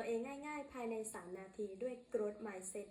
ตัวเองง่ายๆ ภายใน 3 นาทีด้วย growth mindset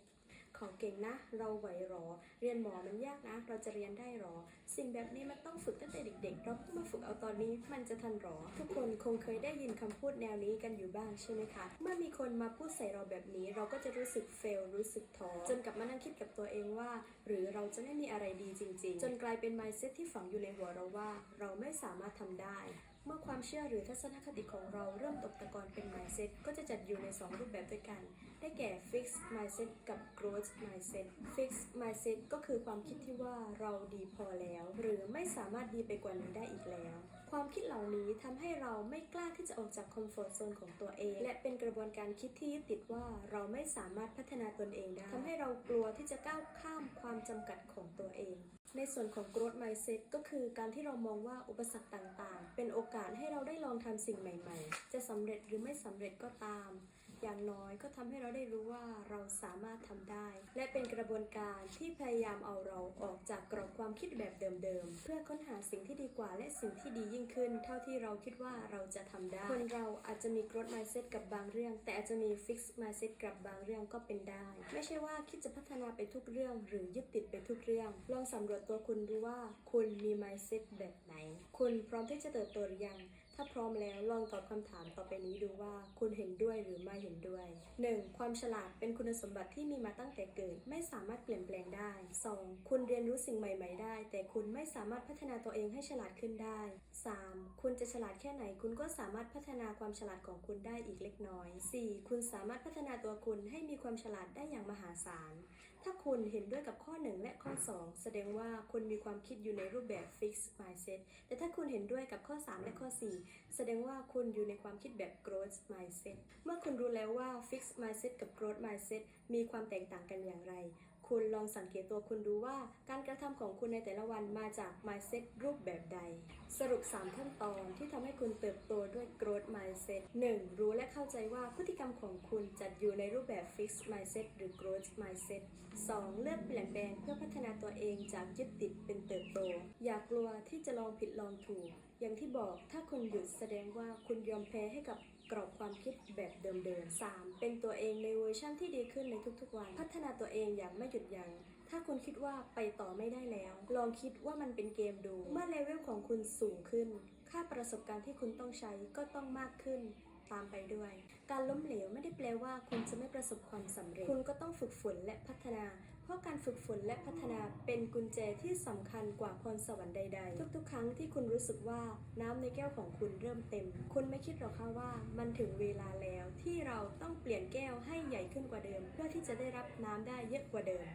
ของเก่งนะ เราไหวหรอ เรียนหมอมันยากนะ เราจะเรียนได้หรอ สิ่งแบบนี้มันต้องฝึกตั้งแต่เด็กๆ เราเพิ่งมาฝึกเอาตอนนี้มันจะทันหรอ ทุกคนคงเคยได้ยินคำพูดแนวนี้กันอยู่บ้างใช่ไหมคะ เมื่อมีคนมาพูดใส่เราแบบนี้ เราก็จะรู้สึกเฟลรู้สึกท้อจนกลับมานั่งคิดกับตัวเองว่า หรือเราจะไม่มีอะไรดีจริง ๆ จนกลายเป็น mindset ที่ฝังอยู่ในหัวเราว่า เราไม่สามารถทำได้ เมื่อความเชื่อหรือทัศนคติของเราเริ่มตกตะกอนเป็น mindset ก็จะจัดอยู่ใน 2 รูปแบบด้วยกัน ได้แก่ fixed mindset กับ growth mindset fixed mindset ก็คือความคิดที่ว่าเราดีพอแล้ว หรือไม่สามารถดีไปกว่านี้ได้อีกแล้ว ความคิดเหล่านี้ทำให้เราไม่กล้าที่จะออกจากคอมฟอร์ z โซนของตัวเอง และเป็นกระบวนการคิดที่ยึดติดว่าเราไม่สามารถพัฒนาตนเองได้ทำให้เรากลัวที่จะก้าวข้ามความจำกัดของตัวเอง ในส่วนของ growth mindset ก็คือการที่เรามองว่าอุปสรรคต่างๆ เป็นโอกาสให้เราได้ลองทำสิ่งใหม่ ๆ จะสำเร็จหรือไม่สำเร็จก็ตาม อย่างน้อยก็ทำให้เราได้รู้ว่าเราสามารถทำได้ และเป็นกระบวนการที่พยายามเอาเราออกจากกรอบความคิดแบบเดิมๆ เพื่อค้นหาสิ่งที่ดีกว่าและสิ่งที่ดียิ่งขึ้น เท่าที่เราคิดว่าเราจะทำได้ คนเราอาจจะมี growth mindset กับบางเรื่อง แต่อาจจะมี fixed mindset กับบางเรื่องก็เป็นได้ ไม่ใช่ว่าคิดจะพัฒนาไปทุกเรื่อง หรือยึดติดไปทุกเรื่อง ลองสำรวจตัวคุณดูว่า คุณมี mindset แบบไหน คุณพร้อมที่จะเติบโตหรือยัง ถ้าพร้อมแล้วลองตอบคำถามต่อไปนี้ดูว่า คุณเห็นด้วยหรือไม่เห็นด้วย 1. ความฉลาดเป็นคุณสมบัติที่มีมาตั้งแต่เกิด ไม่สามารถเปลี่ยนแปลงได้ 2. คุณเรียนรู้สิ่งใหม่ ๆ ได้ แต่คุณไม่สามารถพัฒนาตัวเองให้ฉลาดขึ้นได้ 3. คุณจะฉลาดแค่ไหน คุณก็สามารถพัฒนาความฉลาดของคุณได้อีกเล็กน้อย 4. คุณสามารถพัฒนาตัวคุณให้มีความฉลาดได้อย่างมหาศาล ถ้าคุณเห็นด้วยกับข้อ 1 และข้อ 2 แสดงว่าคุณมีความคิดอยู่ในรูปแบบ fixed mindset แต่ถ้าคุณเห็นด้วยกับข้อ 3 และข้อ 4แสดงว่าคุณอยู่ในความคิดแบบ growth mindset เมื่อคุณรู้แล้วว่า fixed mindset กับ growth mindset มีความแตกต่างกันอย่างไร คุณลองสังเกตตัวคุณดูว่าการกระทำของคุณในแต่ละวันมาจาก mindset รูปแบบใด สรุป 3 ขั้นตอนที่ทำให้คุณเติบโตด้วย growth mindset 1. รู้และเข้าใจว่าพฤติกรรมของคุณจัดอยู่ในรูปแบบ fixed mindset หรือ growth mindset 2. เลือกเปลี่ยนแปลงเพื่อพัฒนาตัวเองจากยึดติดเป็นเติบโต อย่ากลัวที่จะลองผิดลองถูก อย่างที่บอกถ้าคุณหยุดแสดงว่าคุณยอมแพ้ให้กับกรอบความคิดแบบเดิมๆ 3. เป็นตัวเองในเวอร์ชั่นที่ดีขึ้นในทุกๆวัน พัฒนาตัวเองอย่างไม่หยุดยัง้ง ถ้าคุณคิดว่าไปต่อไม่ได้แล้ว ลองคิดว่ามันเป็นเกมดู เมื่อเลเวลของคุณสูงขึ้น ค่าประสบการณ์ที่คุณต้องใช้ก็ต้องมากขึ้น ตามไปด้วย การล้มเหลวไม่ได้แปลว่าคุณจะไม่ประสบความสำเร็จ คุณก็ต้องฝึกฝนและพัฒนา เพราะการฝึกฝนและพัฒนาเป็นกุญแจที่สำคัญกว่าพรสวรรค์ใด ๆ ทุกๆ ครั้งที่คุณรู้สึกว่าน้ำในแก้วของคุณเริ่มเต็ม คุณไม่คิดหรอกค่ะว่ามันถึงเวลาแล้วที่เราต้องเปลี่ยนแก้วให้ใหญ่ขึ้นกว่าเดิม เพื่อที่จะได้รับน้ำได้เยอะกว่าเดิม